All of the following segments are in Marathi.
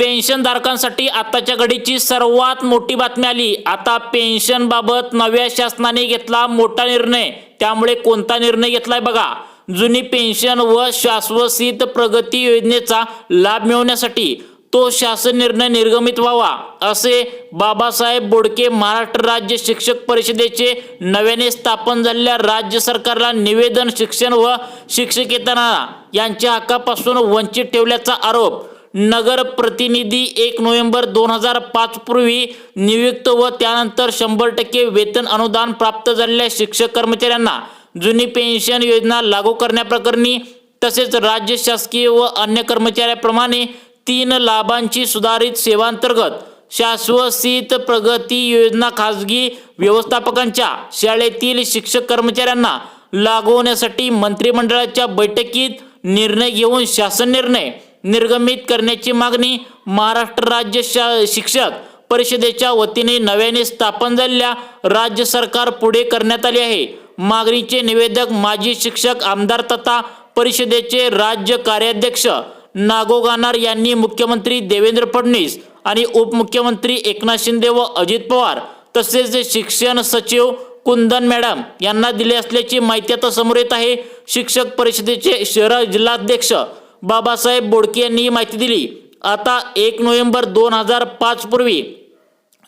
पेन्शनधारकांसाठी आताच्या घडीची सर्वात मोठी बातमी आली. आता पेन्शनबाबत नव्या शासनाने घेतला मोठा निर्णय. त्यामुळे कोणता निर्णय घेतलाय बघा. जुनी पेन्शन व शाश्वसित प्रगती योजनेचा लाभ मिळवण्यासाठी तो शासन निर्णय निर्गमित व्हावा असे बाबासाहेब बोडके महाराष्ट्र राज्य शिक्षक परिषदेचे नव्याने स्थापन झालेल्या राज्य सरकारला निवेदन शिक्षण व शिक्षकेतरांना यांच्या हक्कापासून वंचित ठेवल्याचा आरोप. नगर प्रतिनिधी एक नोव्हेंबर दोन हजार पाच पूर्वी नियुक्त व त्यानंतर शंभर टक्के वेतन अनुदान प्राप्त झालेल्या शिक्षक कर्मचाऱ्यांना जुनी पेन्शन योजना लागू करण्याप्रकरणी तसेच राज्य शासकीय व अन्य कर्मचाऱ्याप्रमाणे तीन लाभांची सुधारित सेवांतर्गत शाश्वसित प्रगती योजना खाजगी व्यवस्थापकांच्या शाळेतील शिक्षक कर्मचाऱ्यांना लागू होण्यासाठी मंत्रिमंडळाच्या बैठकीत निर्णय घेऊन शासन निर्णय निर्गमित करण्याची मागणी महाराष्ट्र राज्य शा शिक्षक परिषदेच्या वतीने नव्याने स्थापन झालेल्या राज्य सरकार पुढे करण्यात आले आहे. मागणीचे निवेदक माजी शिक्षक आमदार तथा परिषदेचे राज्य कार्याध्यक्ष नागोगानार यांनी मुख्यमंत्री देवेंद्र फडणवीस आणि उपमुख्यमंत्री एकनाथ शिंदे व अजित पवार तसेच शिक्षण सचिव कुंदन मॅडम यांना दिले असल्याची माहिती आता समोर येत आहे. शिक्षक परिषदेचे शहर जिल्हाध्यक्ष बाबासाहेब बोडके यांनी ही माहिती दिली. आता एक नोव्हेंबर दोन हजार पाच पूर्वी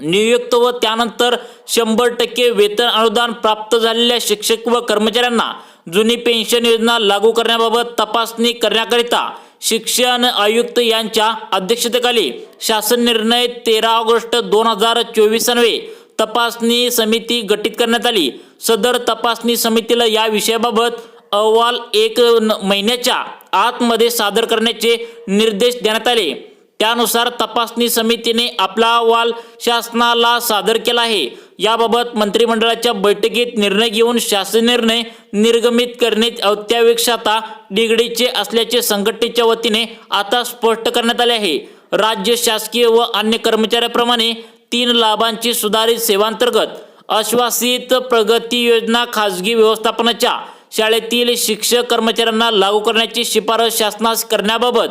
नियुक्त व त्यानंतर शंभर टक्के वेतन अनुदान प्राप्त झालेल्या शिक्षक व कर्मचाऱ्यांना जुनी पेन्शन योजना लागू करण्याबाबत तपासणी करण्याकरिता शिक्षण आयुक्त यांच्या अध्यक्षतेखाली शासन निर्णय तेरा ऑगस्ट दोन हजार चोवीस अन्वे तपासणी समिती गठीत करण्यात आली. सदर तपासणी समितीला या विषयाबाबत अहवाल एक न- महिन्याच्या आतमध्ये सादर करण्याचे निर्देश देण्यात आले. त्यानुसार तपासणी समितीने आपला अहवाल शासनाला सादर केला आहे. याबाबत मंत्रिमंडळाच्या बैठकीत निर्णय घेऊन शासन निर्णय निर्गमित करणे अत्यावश्यकता निगडीचे असल्याचे संघटनेच्या वतीने आता स्पष्ट करण्यात आले आहे. राज्य शासकीय व अन्य कर्मचाऱ्याप्रमाणे तीन लाभांची सुधारित सेवांतर्गत आश्वासित प्रगती योजना खाजगी व्यवस्थापनाच्या शाळेतील शिक्षक कर्मचाऱ्यांना लागू करण्याची शिफारस शासनास करण्याबाबत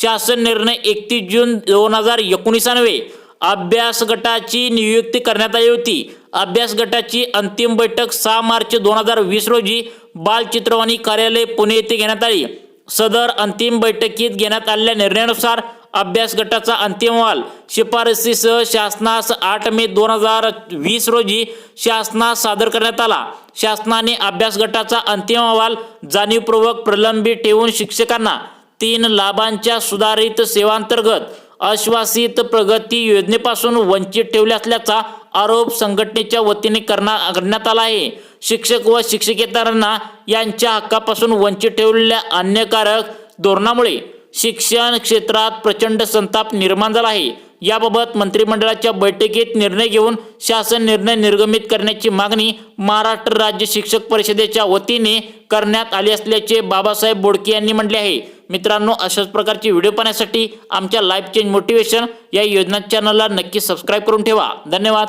शासन निर्णय एकतीस जून दोन हजार एकोणीसानवे. अभ्यास गटाची नियुक्ती करण्यात आली होती. अभ्यास गटाची अंतिम बैठक सहा मार्च दोन हजार वीस रोजी बालचित्रवाणी कार्यालय पुणे येथे घेण्यात आली. सदर अंतिम बैठकीत घेण्यात आलेल्या निर्णयानुसार अभ्यास गटाचा अंतिम अहवाल शिफारसीसह शासनास आठ मे दोन हजार वीस रोजी शासनास सादर करण्यात आला. शासनाने अभ्यास गटाचा अंतिम अहवाल जाणीवपूर्वक प्रलंबित ठेवून शिक्षकांना तीन लाभांच्या सुधारित सेवांतर्गत आश्वासित प्रगती योजनेपासून वंचित ठेवले असल्याचा आरोप संघटनेच्या वतीने करणार करण्यात आला आहे. शिक्षक व शिक्षकेतरांना यांच्या हक्कापासून वंचित ठेवलेल्या अन्यकारक धोरणामुळे शिक्षण क्षेत्रात प्रचंड संताप निर्माण झाला आहे. याबाबत मंत्रिमंडळाच्या बैठकीत निर्णय घेऊन शासन निर्णय निर्गमित करण्याची मागणी महाराष्ट्र राज्य शिक्षक परिषदेच्या वतीने करण्यात आली असल्याचे बाबासाहेब बोडके यांनी म्हटले आहे. मित्रांनो अशाच प्रकारचे व्हिडिओ पाहण्यासाठी आमच्या लाईफ चेंज मोटिवेशन या योजना चॅनलला नक्की सबस्क्राईब करून ठेवा. धन्यवाद.